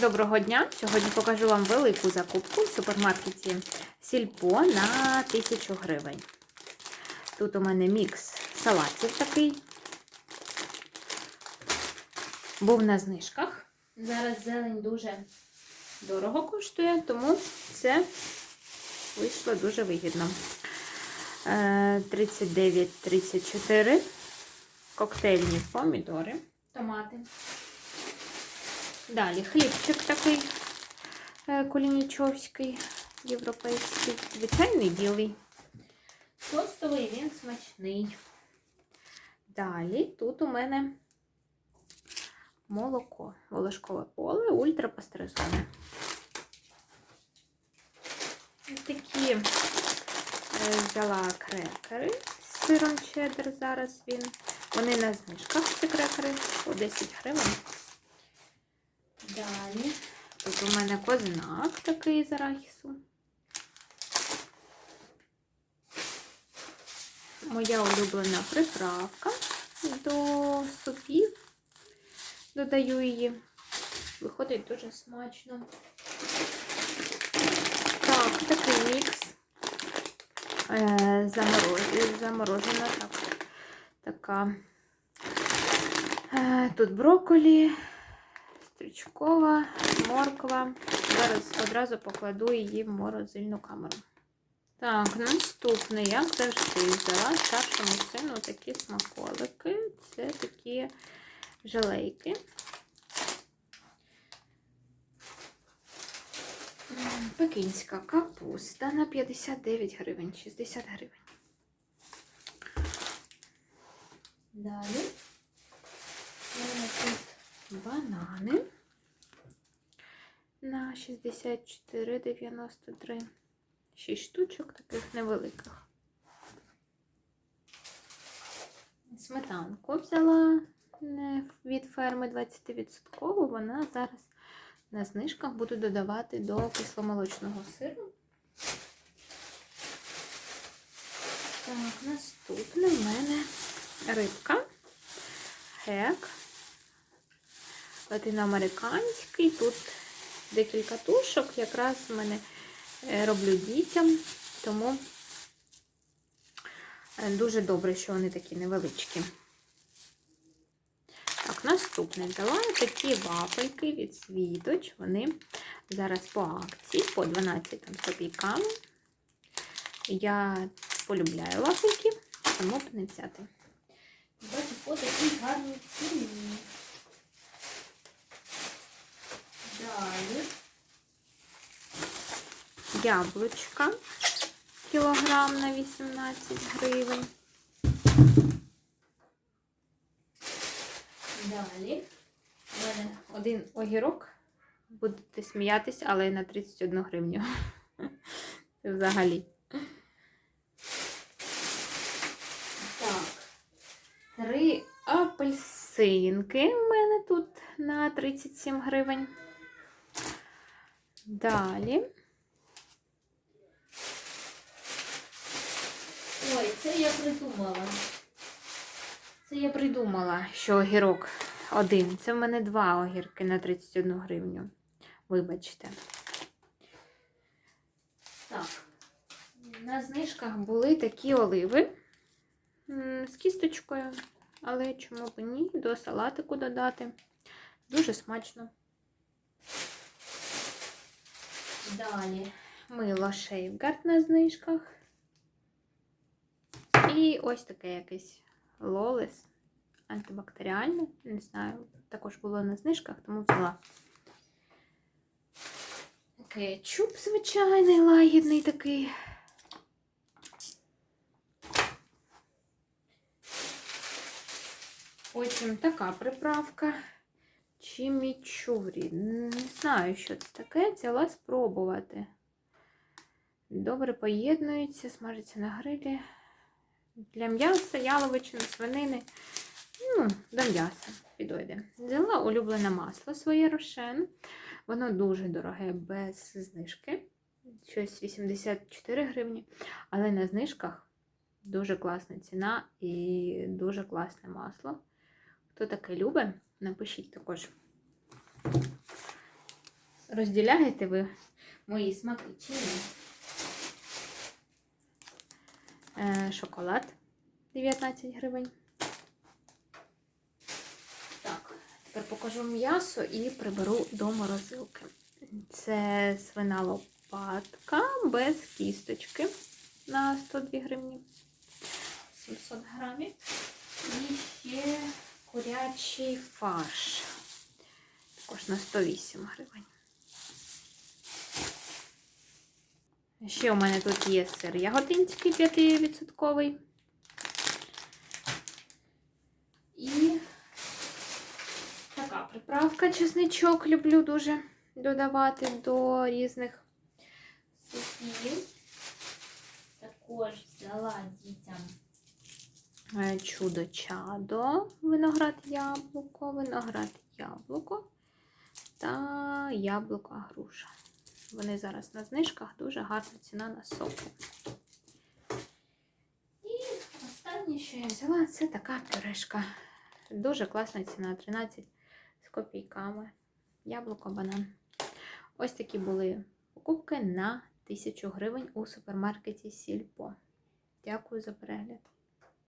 Доброго дня! Сьогодні покажу вам велику закупку в супермаркеті Сільпо на 1000 гривень. Тут у мене мікс салатів такий. Був на знижках. Зараз зелень дуже дорого коштує, тому це вийшло дуже вигідно. Е, 39,34 коктейльні помідори, томати. Далі хлібчик такий е, кулінічовський, європейський, звичайний білий. Тостовий він смачний. Далі тут у мене молоко, волошкове поле, ультрапастеризоване. Такі е, взяла крекери з сиром чеддер, зараз він. Вони на знижках ці крекери по 10 гривень. Далі. Тут у мене козинак такий з арахісу. Моя улюблена приправка до супів. Додаю її. Виходить дуже смачно. Так, такий мікс. Е, Заморожена так, така. Е, Тут брокколі, стрічкова, морква. Зараз одразу покладу її в морозильну камеру. Так, наступне, як завжди, взяла старшому сину такі смаколики. Це такі желейки. Пекінська капуста на 59 гривень, 60 гривень. Далі. Банани на 64,93. 6 штучок таких невеликих. Сметанку взяла від ферми 20%. Вона зараз на знижках буду додавати до кисломолочного сиру. Так, наступне в мене рибка. Хек. Латиноамериканський. Тут декілька тушок. Якраз в мене е, роблю дітям, тому е, дуже добре, що вони такі невеличкі. Так, наступне взяла такі вафельки від Світоч. Вони зараз по акції, по 12 там, копійками. Я полюбляю вафельки, тому б не взяти. Бачу, по такій гарній ціні. Далі. Яблучка. Кілограм на 18 гривень. Далі. У мене один огірок. Будете сміятись, але на 31 гривню. Це взагалі. Так. Три апельсинки у мене тут на 37 гривень. Далі. Ой, це я придумала. Це я придумала, що огірок один. Це в мене два огірки на 31 гривню. Вибачте. Так. На знижках були такі оливи з кісточкою. Але чому б ні? До салатику додати. Дуже смачно. Далі мило шейфгард на знижках. І ось таке якесь лолес антибактеріальне. Не знаю, також було на знижках, тому взяла. Кетчуп звичайний, лагідний такий. Потім така приправка. Чимічурі. Не знаю, що це таке. Взяла спробувати. Добре поєднується, смажиться на грилі. Для м'яса, яловичини, свинини. Ну, до м'яса підойде. Взяла улюблене масло своє рошен. Воно дуже дороге, без знижки. Щось 84 гривні. Але на знижках дуже класна ціна і дуже класне масло. Хто таке любить, напишіть також. Розділяєте ви мої смаки чи ні? Шоколад 19 гривень. Так, тепер покажу м'ясо і приберу до морозилки. Це свина лопатка без кісточки на 102 гривні. 700 грамів. І ще курячий фарш. Також на 108 гривень. Ще у мене тут є сир ягодинський 5%. І така приправка, чесничок люблю дуже додавати до різних супів. Також взяла дітям е, чудо чадо, виноград яблуко, виноград яблуко та яблуко груша. Вони зараз на знижках, дуже гарна ціна на соки. І останнє, що я взяла, це така пюрешка. Дуже класна ціна, 13 з копійками. Яблуко, банан. Ось такі були покупки на 1000 гривень у супермаркеті Сільпо. Дякую за перегляд.